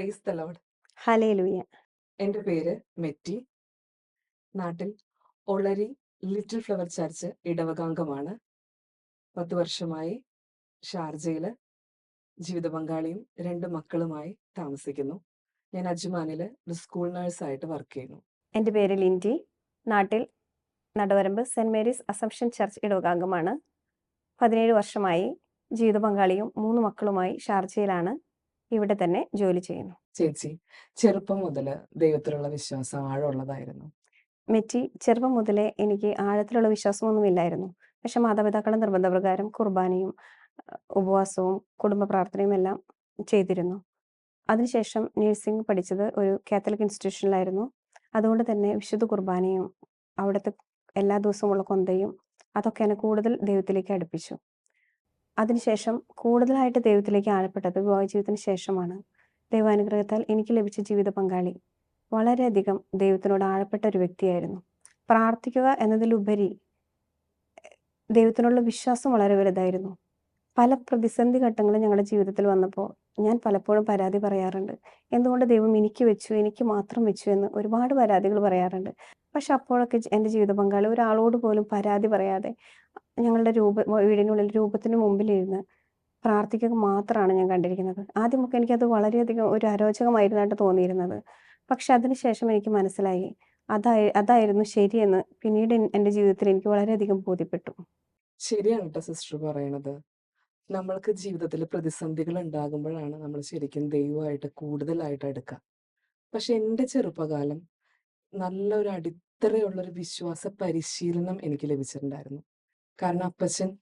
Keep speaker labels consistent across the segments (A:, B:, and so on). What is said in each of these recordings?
A: Price the lord
B: hallelujah
A: എന്റെ പേര് മെറ്റി. നാട്ടിൽ ഒളരി ലിറ്റിൽ ഫ്ലവർ ചർച്ച് ഇടവകാംഗമാണ്. പത്ത് വർഷമായി ഷാർജയിൽ ജീവിത പങ്കാളിയും രണ്ട് മക്കളുമായി താമസിക്കുന്നു. ഞാൻ അജ്മാനിൽ ഒരു സ്കൂൾ നഴ്സായിട്ട് വർക്ക് ചെയ്യുന്നു.
B: എന്റെ പേര് ലിൻഡി. നാട്ടിൽ Naduvaramba saint Mary's Assumption church ഇടവകാംഗമാണ്. പതിനേഴ് വർഷമായി ജീവിത പങ്കാളിയും മൂന്ന് മക്കളുമായി ഷാർജയിലാണ്. ഇവിടെ തന്നെ ജോലി ചെയ്യുന്നു.
A: ചേച്ചി ചെറുപ്പം മുതൽ ദൈവത്തിലുള്ള വിശ്വാസം ആഴമുള്ളതായിരുന്നു.
B: മെറ്റി ചെറുപ്പം മുതലേ എനിക്ക് ആഴത്തിലുള്ള വിശ്വാസമൊന്നും ഇല്ലായിരുന്നു. പക്ഷെ മാതാപിതാക്കളുടെ നിർബന്ധപ്രകാരം കുർബാനയും ഉപവാസവും കുടുംബ പ്രാർത്ഥനയും എല്ലാം ചെയ്തിരുന്നു. അതിനുശേഷം നഴ്സിംഗ് പഠിച്ചത് ഒരു കാത്തലിക് ഇൻസ്റ്റിറ്റ്യൂഷനിലായിരുന്നു. അതുകൊണ്ട് തന്നെ വിശുദ്ധ കുർബാനയും അവിടുത്തെ എല്ലാ ദിവസവുമുള്ള കൊന്തയും അതൊക്കെ എന്നെ കൂടുതൽ ദൈവത്തിലേക്ക് അടുപ്പിച്ചു. അതിനുശേഷം കൂടുതലായിട്ട് ദൈവത്തിലേക്ക് ആഴപ്പെട്ടത് വിവാഹ ജീവിതത്തിന് ശേഷമാണ്. ദൈവാനുഗ്രഹത്താൽ എനിക്ക് ലഭിച്ച ജീവിത പങ്കാളി. വളരെയധികം ദൈവത്തിനോട് ആഴപ്പെട്ട ഒരു വ്യക്തിയായിരുന്നു. പ്രാർത്ഥിക്കുക എന്നതിലുപരി ദൈവത്തിനുള്ള വിശ്വാസം വളരെ വലുതായിരുന്നു. പല പ്രതിസന്ധി ഘട്ടങ്ങളും ഞങ്ങളുടെ ജീവിതത്തിൽ വന്നപ്പോൾ ഞാൻ പലപ്പോഴും പരാതി പറയാറുണ്ട്. എന്തുകൊണ്ട് ദൈവം എനിക്ക് വെച്ചു എനിക്ക് മാത്രം വെച്ചു എന്ന് ഒരുപാട് പരാതികൾ പറയാറുണ്ട്. പക്ഷെ അപ്പോഴൊക്കെ എന്റെ ജീവിത പങ്കാളി ഒരാളോട് പോലും പരാതി പറയാതെ ഞങ്ങളുടെ രൂപ വീടിനുള്ളിൽ രൂപത്തിന് മുമ്പിലിരുന്ന് പ്രാർത്ഥിക്കുക മാത്രമാണ് ഞാൻ കണ്ടിരിക്കുന്നത്. ആദ്യമൊക്കെ എനിക്കത് വളരെയധികം ഒരു അരോചകമായിരുന്നായിട്ട് തോന്നിയിരുന്നത്. പക്ഷെ അതിനുശേഷം എനിക്ക് മനസ്സിലായി. അതായി അതായിരുന്നു ശരിയെന്ന് പിന്നീട് എന്റെ ജീവിതത്തിൽ എനിക്ക് വളരെയധികം ബോധ്യപ്പെട്ടു.
A: ശരിയാണ് കേട്ടോ സിസ്റ്റർ പറയണത്. നമ്മൾക്ക് ജീവിതത്തിൽ പ്രതിസന്ധികൾ ഉണ്ടാകുമ്പോഴാണ് നമ്മൾ ശരിക്കും ദൈവമായിട്ട് കൂടുതലായിട്ട് അടുക്കുക. പക്ഷെ എന്റെ ചെറുപ്പകാലം നല്ലൊരു അടിത്തറയുള്ളൊരു വിശ്വാസ പരിശീലനം എനിക്ക് ലഭിച്ചിട്ടുണ്ടായിരുന്നു. കാരണം അപ്പച്ചൻ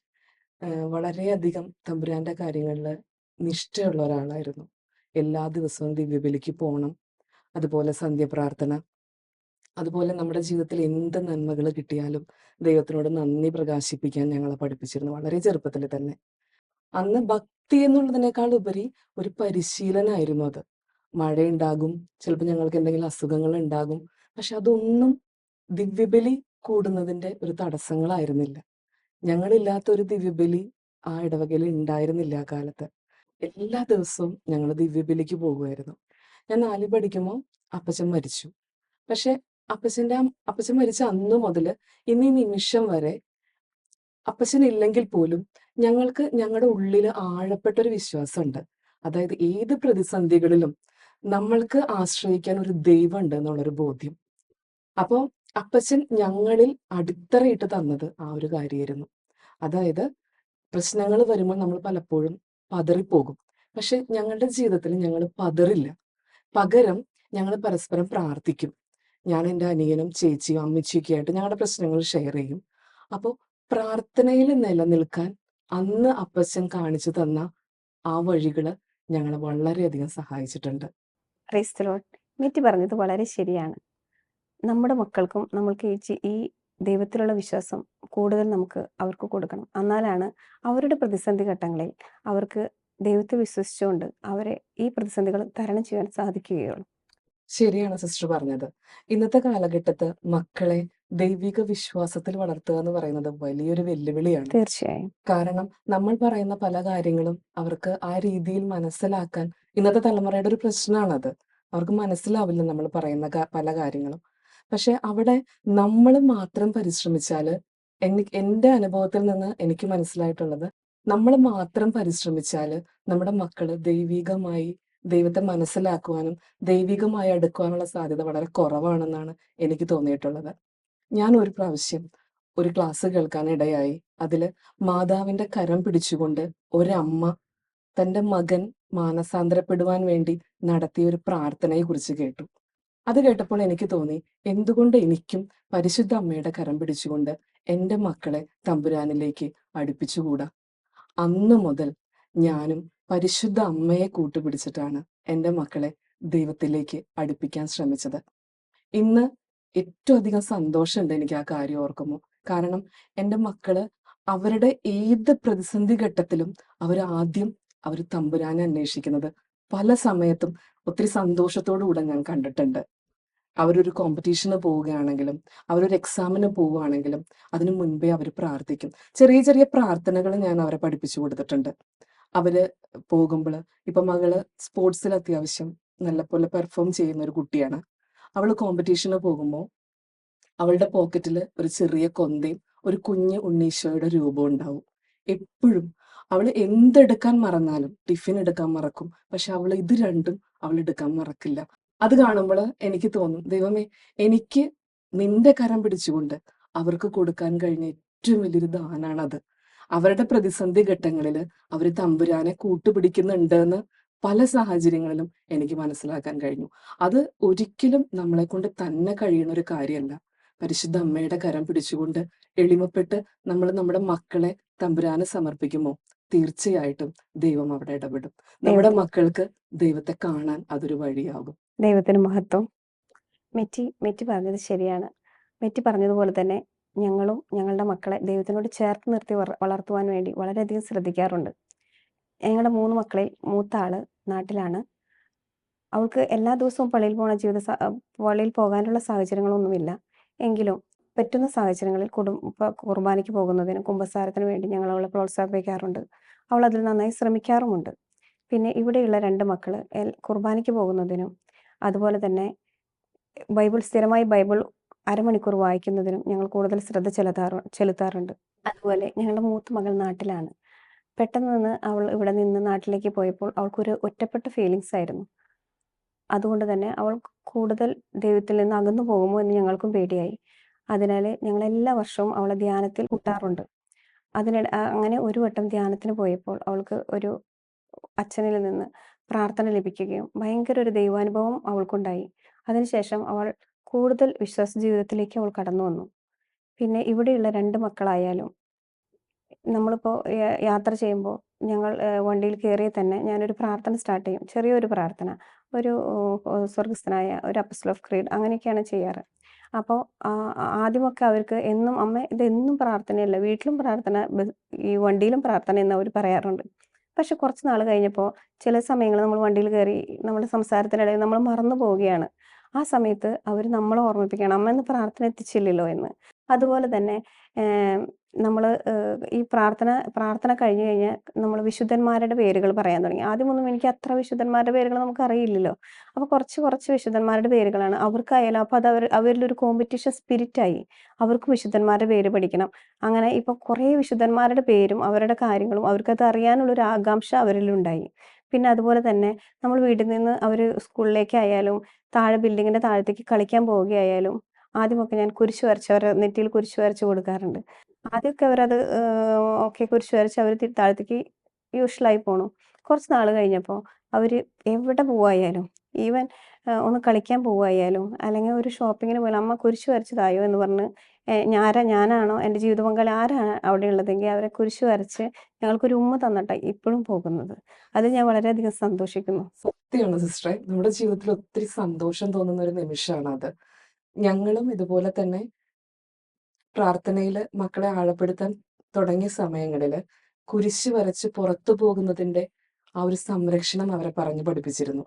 A: വളരെയധികം തമ്പുരാന്റെ കാര്യങ്ങളിൽ നിഷ്ഠയുള്ള ഒരാളായിരുന്നു എല്ലാ ദിവസവും ദിവ്യബലിക്ക് പോകണം അതുപോലെ സന്ധ്യപ്രാർത്ഥന അതുപോലെ നമ്മുടെ ജീവിതത്തിൽ എന്ത് നന്മകൾ കിട്ടിയാലും ദൈവത്തിനോട് നന്ദി പ്രകാശിപ്പിക്കാൻ ഞങ്ങളെ പഠിപ്പിച്ചിരുന്നു വളരെ ചെറുപ്പത്തിൽ തന്നെ. അന്ന് ഭക്തി എന്നുള്ളതിനേക്കാൾ ഉപരി ഒരു പരിശീലനമായിരുന്നു അത്. മഴയുണ്ടാകും ചിലപ്പോൾ ഞങ്ങൾക്ക് എന്തെങ്കിലും അസുഖങ്ങൾ ഉണ്ടാകും പക്ഷെ അതൊന്നും ദിവ്യബലി കൂടുന്നതിന്റെ ഒരു തടസ്സങ്ങളായിരുന്നില്ല. ഞങ്ങളില്ലാത്ത ഒരു ദിവ്യബലി ആ ഇടവകയിൽ ഉണ്ടായിരുന്നില്ല ആ കാലത്ത്. എല്ലാ ദിവസവും ഞങ്ങൾ ദിവ്യബലിക്ക് പോകുമായിരുന്നു. ഞാൻ നാലിൽ പഠിക്കുമ്പോൾ അപ്പച്ചൻ മരിച്ചു. പക്ഷെ അപ്പച്ചന്റെ അപ്പച്ചൻ മരിച്ച അന്ന് മുതൽ ഇന്ന് ഈ നിമിഷം വരെ അപ്പച്ചൻ ഇല്ലെങ്കിൽ പോലും ഞങ്ങൾക്ക് ഞങ്ങളുടെ ഉള്ളിൽ ആഴപ്പെട്ടൊരു വിശ്വാസമുണ്ട്. അതായത് ഏത് പ്രതിസന്ധികളിലും നമ്മൾക്ക് ആശ്രയിക്കാൻ ഒരു ദൈവം ഉണ്ട് എന്നുള്ളൊരു ബോധ്യം. അപ്പോൾ അപ്പച്ചൻ ഞങ്ങളിൽ അടിത്തറയിട്ട് തന്നത് ആ ഒരു കാര്യമായിരുന്നു അതായത് പ്രശ്നങ്ങൾ വരുമ്പോൾ നമ്മൾ പലപ്പോഴും പതറിപ്പോകും. പക്ഷെ ഞങ്ങളുടെ ജീവിതത്തിൽ ഞങ്ങൾ പതറില്ല. പകരം ഞങ്ങൾ പരസ്പരം പ്രാർത്ഥിക്കും. ഞാൻ എന്റെ അനിയനും ചേച്ചിയും അമ്മച്ചിയൊക്കെ ആയിട്ട് ഞങ്ങളുടെ പ്രശ്നങ്ങൾ ഷെയർ ചെയ്യും. അപ്പോൾ പ്രാർത്ഥനയിൽ നിലനിൽക്കാൻ അന്ന് അപ്പച്ചൻ കാണിച്ചു തന്ന ആ വഴികൾ ഞങ്ങളെ വളരെയധികം സഹായിച്ചിട്ടുണ്ട്.
B: മിറ്റി പറഞ്ഞത് വളരെ ശരിയാണ്. നമ്മുടെ മക്കൾക്കും നമ്മൾക്ക് ഈ ഈ ദൈവത്തിലുള്ള വിശ്വാസം കൂടുതൽ നമുക്ക് അവർക്ക് കൊടുക്കണം. എന്നാലാണ് അവരുടെ പ്രതിസന്ധി ഘട്ടങ്ങളിൽ അവർക്ക് ദൈവത്തെ വിശ്വസിച്ചുകൊണ്ട് അവരെ ഈ പ്രതിസന്ധികൾ തരണം ചെയ്യാൻ സാധിക്കുകയുള്ളൂ.
A: ശരിയാണ് സിസ്റ്റർ പറഞ്ഞത്. ഇന്നത്തെ കാലഘട്ടത്ത് മക്കളെ ദൈവിക വിശ്വാസത്തിൽ വളർത്തുക എന്ന് പറയുന്നത് വലിയൊരു വെല്ലുവിളിയാണ്.
B: തീർച്ചയായും.
A: കാരണം നമ്മൾ പറയുന്ന പല കാര്യങ്ങളും അവർക്ക് ആ രീതിയിൽ മനസ്സിലാക്കാൻ ഇന്നത്തെ തലമുറയുടെ ഒരു പ്രശ്നമാണത്. അവർക്ക് മനസ്സിലാവില്ല നമ്മൾ പറയുന്ന പല കാര്യങ്ങളും. പക്ഷെ അവിടെ നമ്മൾ മാത്രം പരിശ്രമിച്ചാൽ എനിക്ക് എന്റെ അനുഭവത്തിൽ നിന്ന് എനിക്ക് മനസ്സിലായിട്ടുള്ളത് നമ്മൾ മാത്രം പരിശ്രമിച്ചാൽ നമ്മുടെ മക്കൾ ദൈവികമായി ദൈവത്തെ മനസ്സിലാക്കുവാനും ദൈവികമായി അടുക്കുവാനുള്ള സാധ്യത വളരെ കുറവാണെന്നാണ് എനിക്ക് തോന്നിയിട്ടുള്ളത്. ഞാൻ ഒരു പ്രാവശ്യം ഒരു ക്ലാസ് കേൾക്കാനിടയായി അതിൽ മാതാവിന്റെ കരം പിടിച്ചുകൊണ്ട് ഒരമ്മ തന്റെ മകൻ മാനസാന്തരപ്പെടുവാൻ വേണ്ടി നടത്തിയ ഒരു പ്രാർത്ഥനയെ കുറിച്ച് കേട്ടു. അത് കേട്ടപ്പോൾ എനിക്ക് തോന്നി എന്തുകൊണ്ട് എനിക്കും പരിശുദ്ധ അമ്മയുടെ കരം പിടിച്ചുകൊണ്ട് എന്റെ മക്കളെ തമ്പുരാനിലേക്ക് അടുപ്പിച്ചുകൂടാ? അന്ന് മുതൽ ഞാനും പരിശുദ്ധ അമ്മയെ കൂട്ടുപിടിച്ചിട്ടാണ് എന്റെ മക്കളെ ദൈവത്തിലേക്ക് അടുപ്പിക്കാൻ ശ്രമിച്ചത്. ഇന്ന് ഏറ്റവും അധികം സന്തോഷമുണ്ട് എനിക്ക് ആ കാര്യം ഓർക്കുമ്പോൾ. കാരണം എന്റെ മക്കൾ അവരുടെ ഏത് പ്രതിസന്ധി ഘട്ടത്തിലും അവർ ആദ്യം അവർ തമ്പുരാനെ അന്വേഷിക്കുന്നത് പല സമയത്തും ഒത്തിരി സന്തോഷത്തോടു കൂടെ ഞാൻ കണ്ടിട്ടുണ്ട്. അവരൊരു കോമ്പറ്റീഷന് പോവുകയാണെങ്കിലും അവരൊരു എക്സാമിന് പോവുകയാണെങ്കിലും അതിനു മുൻപേ അവർ പ്രാർത്ഥിക്കും. ചെറിയ ചെറിയ പ്രാർത്ഥനകൾ ഞാൻ അവരെ പഠിപ്പിച്ചു കൊടുത്തിട്ടുണ്ട്. അവർ പോകുമ്പോൾ ഇപ്പൊ മകൾ സ്പോർട്സിൽ അത്യാവശ്യം നല്ല പോലെ പെർഫോം ചെയ്യുന്ന ഒരു കുട്ടിയാണ്. അവൾ കോമ്പറ്റീഷന് പോകുമ്പോൾ അവളുടെ പോക്കറ്റിൽ ഒരു ചെറിയ കൊന്തയും ഒരു കുഞ്ഞ് ഉണ്ണീശോയുടെ രൂപം ഉണ്ടാവും. എപ്പോഴും അവൾ എന്തെടുക്കാൻ മറന്നാലും ടിഫിൻ എടുക്കാൻ മറക്കും. പക്ഷെ അവൾ ഇത് രണ്ടും അവൾ എടുക്കാൻ മറക്കില്ല. അത് കാണുമ്പോൾ എനിക്ക് തോന്നും ദൈവമേ എനിക്ക് നിന്റെ കരം പിടിച്ചുകൊണ്ട് അവർക്ക് കൊടുക്കാൻ കഴിഞ്ഞ ഏറ്റവും വലിയൊരു ദാനാണ് അത് അവരുടെ പ്രതിസന്ധി ഘട്ടങ്ങളിൽ അവർ തമ്പുരാനെ കൂട്ടുപിടിക്കുന്നുണ്ട് എന്ന് പല സാഹചര്യങ്ങളിലും എനിക്ക് മനസ്സിലാക്കാൻ കഴിഞ്ഞു. അത് ഒരിക്കലും നമ്മളെ കൊണ്ട് തന്നെ കഴിയുന്ന ഒരു കാര്യമല്ല പരിശുദ്ധ അമ്മയുടെ കരം പിടിച്ചുകൊണ്ട് എളിമപ്പെട്ട് നമ്മൾ നമ്മുടെ മക്കളെ തമ്പുരാനെ സമർപ്പിക്കുമോ തീർച്ചയായിട്ടും ദൈവം അവിടെ ഇടപെടും. നമ്മുടെ മക്കൾക്ക് ദൈവത്തെ കാണാൻ അതൊരു വഴിയാകും.
B: ദൈവത്തിന് മഹത്വം. മെറ്റി മെറ്റി പറഞ്ഞത് ശരിയാണ്. മെറ്റി പറഞ്ഞതുപോലെ തന്നെ ഞങ്ങളും ഞങ്ങളുടെ മക്കളെ ദൈവത്തിനോട് ചേർത്ത് നിർത്തി വളർത്തുവാൻ വേണ്ടി വളരെയധികം ശ്രദ്ധിക്കാറുണ്ട്. ഞങ്ങളുടെ മൂന്ന് മക്കളിൽ മൂത്ത ആൾ നാട്ടിലാണ്. അവൾക്ക് എല്ലാ ദിവസവും പള്ളിയിൽ പോണ ജീവിത പള്ളിയിൽ പോകാനുള്ള സാഹചര്യങ്ങളൊന്നുമില്ല. എങ്കിലും പറ്റുന്ന സാഹചര്യങ്ങളിൽ കുടുംബ കുർബാനയ്ക്ക് പോകുന്നതിനും കുമ്പസാരത്തിന് വേണ്ടി ഞങ്ങൾ അവളെ പ്രോത്സാഹിപ്പിക്കാറുണ്ട്. അവൾ അതിൽ നന്നായി ശ്രമിക്കാറുമുണ്ട്. പിന്നെ ഇവിടെയുള്ള രണ്ട് മക്കൾ എൽ- കുർബാനയ്ക്ക് പോകുന്നതിനും അതുപോലെ തന്നെ ബൈബിൾ സ്ഥിരമായി ബൈബിൾ അരമണിക്കൂർ വായിക്കുന്നതിനും ഞങ്ങൾ കൂടുതൽ ശ്രദ്ധ ചെലുത്താറു ചെലുത്താറുണ്ട്. അതുപോലെ ഞങ്ങളുടെ മൂത്ത മകൾ നാട്ടിലാണ്. പെട്ടെന്ന് നിന്ന് അവൾ ഇവിടെ നിന്ന് നാട്ടിലേക്ക് പോയപ്പോൾ അവൾക്കൊരു ഒറ്റപ്പെട്ട ഫീലിങ്സ് ആയിരുന്നു. അതുകൊണ്ട് തന്നെ അവൾ കൂടുതൽ ദൈവത്തിൽ നിന്ന് അകന്നു പോകുമോ എന്ന് ഞങ്ങൾക്കും പേടിയായി. അതിനാൽ ഞങ്ങൾ എല്ലാ വർഷവും അവളെ ധ്യാനത്തിൽ കൂട്ടാറുണ്ട്. അതിനിടെ അങ്ങനെ ഒരു വട്ടം ധ്യാനത്തിന് പോയപ്പോൾ അവൾക്ക് ഒരു അച്ഛനിൽ നിന്ന് പ്രാർത്ഥന ലഭിക്കുകയും ഭയങ്കര ഒരു ദൈവാനുഭവം അവൾക്കുണ്ടായി. അതിനുശേഷം അവൾ കൂടുതൽ വിശ്വാസ ജീവിതത്തിലേക്ക് അവൾ കടന്നു വന്നു. പിന്നെ ഇവിടെയുള്ള രണ്ട് മക്കളായാലും നമ്മളിപ്പോൾ യാത്ര ചെയ്യുമ്പോൾ ഞങ്ങൾ വണ്ടിയിൽ കയറിയ തന്നെ ഞാനൊരു പ്രാർത്ഥന സ്റ്റാർട്ട് ചെയ്യും. ചെറിയൊരു പ്രാർത്ഥന. ഒരു സ്വർഗസ്ഥനായ ഒരു അപ്പസ്ൽ ഓഫ് ക്രീഡ് അങ്ങനെയൊക്കെയാണ് ചെയ്യാറ്. അപ്പോൾ ആദ്യമൊക്കെ അവർക്ക് എന്നും അമ്മ ഇതെന്നും പ്രാർത്ഥനയല്ല വീട്ടിലും പ്രാർത്ഥന ഈ വണ്ടിയിലും പ്രാർത്ഥന എന്ന് അവർ പറയാറുണ്ട്. പക്ഷെ കുറച്ച് നാൾ കഴിഞ്ഞപ്പോൾ ചില സമയങ്ങൾ നമ്മൾ വണ്ടിയിൽ കയറി നമ്മുടെ സംസാരത്തിനിടയിൽ നമ്മൾ മറന്നു പോവുകയാണ്. ആ സമയത്ത് അവർ നമ്മളെ ഓർമ്മിപ്പിക്കണം. അമ്മ ഇന്ന് പ്രാർത്ഥന എത്തിച്ചില്ലല്ലോ എന്ന്. അതുപോലെ തന്നെ നമ്മൾ ഈ പ്രാർത്ഥന പ്രാർത്ഥന കഴിഞ്ഞു കഴിഞ്ഞാൽ നമ്മൾ വിശുദ്ധന്മാരുടെ പേരുകൾ പറയാൻ തുടങ്ങി. ആദ്യമൊന്നും എനിക്ക് അത്ര വിശുദ്ധന്മാരുടെ പേരുകൾ നമുക്ക് അറിയില്ലല്ലോ. അപ്പോൾ കുറച്ച് കുറച്ച് വിശുദ്ധന്മാരുടെ പേരുകളാണ്. അവർക്കായാലും അപ്പോൾ അത് അവർ അവരിൽ ഒരു കോമ്പറ്റീഷൻ സ്പിരിറ്റ് ആയി. അവർക്ക് വിശുദ്ധന്മാരുടെ പേര് പഠിക്കണം. അങ്ങനെ ഇപ്പോൾ കുറേ വിശുദ്ധന്മാരുടെ പേരും അവരുടെ കാര്യങ്ങളും അവർക്കത് അറിയാനുള്ളൊരു ആകാംക്ഷ അവരിലുണ്ടായി. പിന്നെ അതുപോലെ തന്നെ നമ്മൾ വീട്ടിൽ നിന്ന് അവർ സ്കൂളിലേക്കായാലും താഴെ ബിൽഡിങ്ങിന്റെ താഴത്തേക്ക് കളിക്കാൻ പോവുകയായാലും ആദ്യമൊക്കെ ഞാൻ കുരിശ് വരച്ച് അവരെ നെറ്റിയിൽ കുരിശ് വരച്ച് കൊടുക്കാറുണ്ട്. ആദ്യമൊക്കെ അവരത് ഓക്കെ കുരിശ് വരച്ച് അവർ താഴത്തേക്ക് യൂഷ്വലായി പോണു. കുറച്ച് നാൾ കഴിഞ്ഞപ്പോൾ അവർ എവിടെ പോവായാലും ഈവൻ ഒന്ന് കളിക്കാൻ പോവായാലും അല്ലെങ്കിൽ ഒരു ഷോപ്പിങ്ങിന് പോയാലും അമ്മ കുരിശ് വരച്ചതായോ എന്ന് പറഞ്ഞ് ഞാരാ ഞാനാണോ? എന്റെ ജീവിത പങ്കാളി ആരാണ് അവിടെ ഉള്ളതെങ്കിൽ അവരെ കുരിശു വരച്ച് ഞങ്ങൾക്കൊരു ഉമ്മ തന്നിട്ടാണ് ഇപ്പോഴും പോകുന്നത്. അത് ഞാൻ വളരെയധികം സന്തോഷിക്കുന്നു.
A: സത്യമാണ് സിസ്റ്ററെ. നമ്മുടെ ജീവിതത്തിൽ ഒത്തിരി സന്തോഷം തോന്നുന്ന ഒരു നിമിഷമാണ് അത്. ഞങ്ങളും ഇതുപോലെ തന്നെ പ്രാർത്ഥനയിൽ മക്കളെ ആഴപ്പെടുത്താൻ തുടങ്ങിയ സമയങ്ങളിൽ കുരിശ് വരച്ച് പുറത്തു പോകുന്നതിന്റെ ആ ഒരു സംരക്ഷണം അവരെ പറഞ്ഞു പഠിപ്പിച്ചിരുന്നു.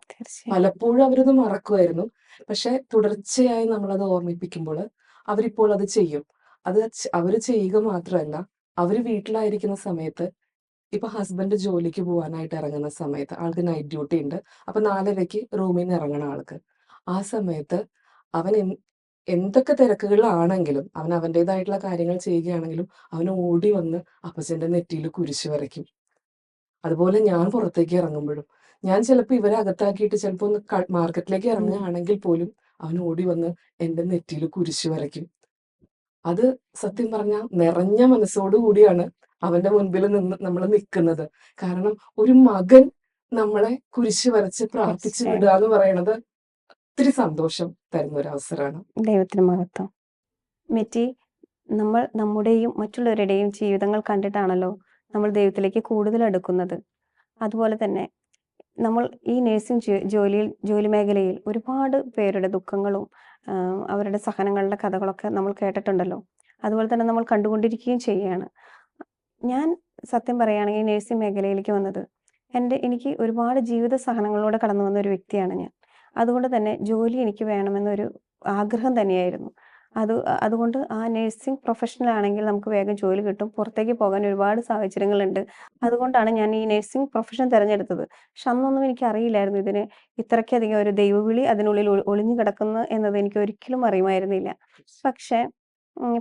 A: പലപ്പോഴും അവരത് മറക്കുമായിരുന്നു പക്ഷെ തുടർച്ചയായി നമ്മളത് ഓർമ്മിപ്പിക്കുമ്പോൾ അവരിപ്പോൾ അത് ചെയ്യും. അത് അവർ അവർ ചെയ്യുക മാത്രമല്ല അവർ വീട്ടിലായിരിക്കുന്ന സമയത്ത് ഇപ്പൊ ഹസ്ബൻഡ് ജോലിക്ക് പോകാനായിട്ട് ഇറങ്ങുന്ന സമയത്ത് ആൾക്ക് നൈറ്റ് ഡ്യൂട്ടി ഉണ്ട്. അപ്പൊ നാലരയ്ക്ക് റൂമിൽ നിന്ന് ഇറങ്ങണ ആൾക്ക്. ആ സമയത്ത് അവൻ എന്തൊക്കെ തിരക്കുകളാണെങ്കിലും അവൻ അവന്റെതായിട്ടുള്ള കാര്യങ്ങൾ ചെയ്യുകയാണെങ്കിലും അവൻ ഓടി വന്ന് അപ്പച്ചന്റെ നെറ്റിയിൽ കുരിശ് വരയ്ക്കും. അതുപോലെ ഞാൻ പുറത്തേക്ക് ഇറങ്ങുമ്പോഴും. ഞാൻ ചിലപ്പോൾ ഇവരെ അകത്താക്കിയിട്ട് ചിലപ്പോൾ ഒന്ന് മാർക്കറ്റിലേക്ക് ഇറങ്ങുകയാണെങ്കിൽ പോലും അവൻ ഓടി വന്ന് എന്റെ നെറ്റിയിൽ കുരിശ് വരയ്ക്കും. അത് സത്യം പറഞ്ഞ നിറഞ്ഞ മനസ്സോടു കൂടിയാണ് അവന്റെ മുൻപിൽ നിന്ന് നമ്മൾ നിൽക്കുന്നത്. കാരണം ഒരു മകൻ നമ്മളെ കുരിശ് വരച്ച് പ്രാർത്ഥിച്ചു. വിടുക എന്ന് പറയുന്നത് ഒത്തിരി സന്തോഷം തരുന്ന ഒരു അവസരമാണ്.
B: ദൈവത്തിന് മഹത്വം. മെറ്റി നമ്മൾ നമ്മുടെയും മറ്റുള്ളവരുടെയും ജീവിതങ്ങൾ കണ്ടിട്ടാണല്ലോ നമ്മൾ ദൈവത്തിലേക്ക് കൂടുതൽ അടുക്കുന്നത്. അതുപോലെ തന്നെ നമ്മൾ ഈ നേഴ്സിംഗ് ജോലിയിൽ ജോലി മേഖലയിൽ ഒരുപാട് പേരുടെ ദുഃഖങ്ങളും അവരുടെ സഹനങ്ങളുടെ കഥകളൊക്കെ നമ്മൾ കേട്ടിട്ടുണ്ടല്ലോ. അതുപോലെ തന്നെ നമ്മൾ കണ്ടുകൊണ്ടിരിക്കുകയും ചെയ്യുകയാണ്. ഞാൻ സത്യം പറയുകയാണെങ്കിൽ നേഴ്സിംഗ് മേഖലയിലേക്ക് വന്നത് എന്റെ എനിക്ക് ഒരുപാട് ജീവിത സഹനങ്ങളിലൂടെ കടന്നു വന്ന ഒരു വ്യക്തിയാണ് ഞാൻ. അതുകൊണ്ട് തന്നെ ജോലി എനിക്ക് വേണമെന്നൊരു ആഗ്രഹം തന്നെയായിരുന്നു. അത് അതുകൊണ്ട് ആ നഴ്സിംഗ് പ്രൊഫഷണൽ ആണെങ്കിൽ നമുക്ക് വേഗം ജോലി കിട്ടും. പുറത്തേക്ക് പോകാൻ ഒരുപാട് സാഹചര്യങ്ങളുണ്ട്. അതുകൊണ്ടാണ് ഞാൻ ഈ നഴ്സിംഗ് പ്രൊഫഷൻ തിരഞ്ഞെടുത്തത്. പക്ഷെ അന്നൊന്നും എനിക്ക് അറിയില്ലായിരുന്നു ഇതിന് ഇത്രയ്ക്കധികം ഒരു ദൈവവിളി അതിനുള്ളിൽ ഒളിഞ്ഞു കിടക്കുന്നു എന്നത് എനിക്ക് ഒരിക്കലും അറിയുമായിരുന്നില്ല. പക്ഷെ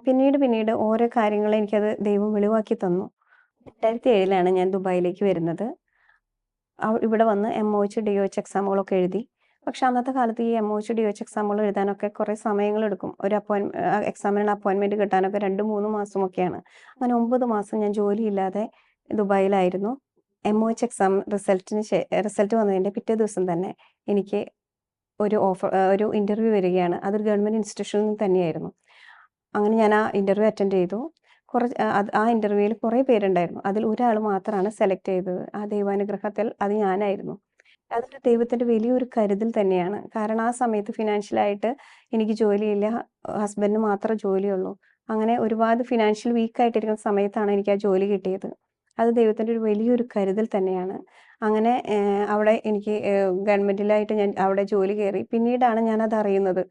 B: പിന്നീട് പിന്നീട് ഓരോ കാര്യങ്ങൾ എനിക്കത് ദൈവം വെളിവാക്കി തന്നു. രണ്ടായിരത്തി ഏഴിലാണ് ഞാൻ ദുബായിലേക്ക് വരുന്നത്. ഇവിടെ വന്ന് M O H D O H എക്സാമുകളൊക്കെ എഴുതി. പക്ഷെ അന്നത്തെ കാലത്ത് ഈ M O H D H എക്സാമുകൾ എഴുതാനൊക്കെ കുറേ സമയങ്ങളെടുക്കും. ഒരു അപ്പോയിന്റ് എക്സാമിനുള്ള അപ്പോയിൻമെന്റ് കിട്ടാനൊക്കെ രണ്ട് മൂന്ന് മാസമൊക്കെയാണ്. അങ്ങനെ ഒമ്പത് മാസം ഞാൻ ജോലിയില്ലാതെ ദുബായിലായിരുന്നു. എം ഒ എച്ച് എക്സാം റിസൾട്ടിന് റിസൾട്ട് വന്നതിന്റെ പിറ്റേ ദിവസം തന്നെ എനിക്ക് ഒരു ഓഫർ ഒരു ഇന്റർവ്യൂ വരികയാണ്. അതൊരു ഗവൺമെന്റ് ഇൻസ്റ്റിറ്റ്യൂഷനിൽ തന്നെയായിരുന്നു. അങ്ങനെ ഞാൻ ആ ഇന്റർവ്യൂ അറ്റൻഡ് ചെയ്തു. കുറച്ച് ആ- ഇന്റർവ്യൂവിൽ കുറേ പേരുണ്ടായിരുന്നു. അതിൽ ഒരാൾ മാത്രമാണ് സെലക്ട് ചെയ്തത്. ആ ദൈവാനുഗ്രഹത്തിൽ അത് ഞാനായിരുന്നു. അതൊരു ദൈവത്തിന്റെ വലിയൊരു കരുതൽ തന്നെയാണ്. കാരണം ആ സമയത്ത് ഫിനാൻഷ്യലായിട്ട് എനിക്ക് ജോലിയില്ല ഹസ്ബൻഡിന് മാത്രമേ ജോലിയുള്ളൂ. അങ്ങനെ ഒരുപാട് ഫിനാൻഷ്യൽ വീക്കായിട്ടിരിക്കുന്ന സമയത്താണ് എനിക്ക് ആ ജോലി കിട്ടിയത്. അത് ദൈവത്തിന്റെ ഒരു വലിയൊരു കരുതൽ തന്നെയാണ്. അങ്ങനെ അവിടെ എനിക്ക് ഗവൺമെന്റിലായിട്ട് ഞാൻ അവിടെ ജോലി കയറി. പിന്നീടാണ് അത് അറിയുന്നത്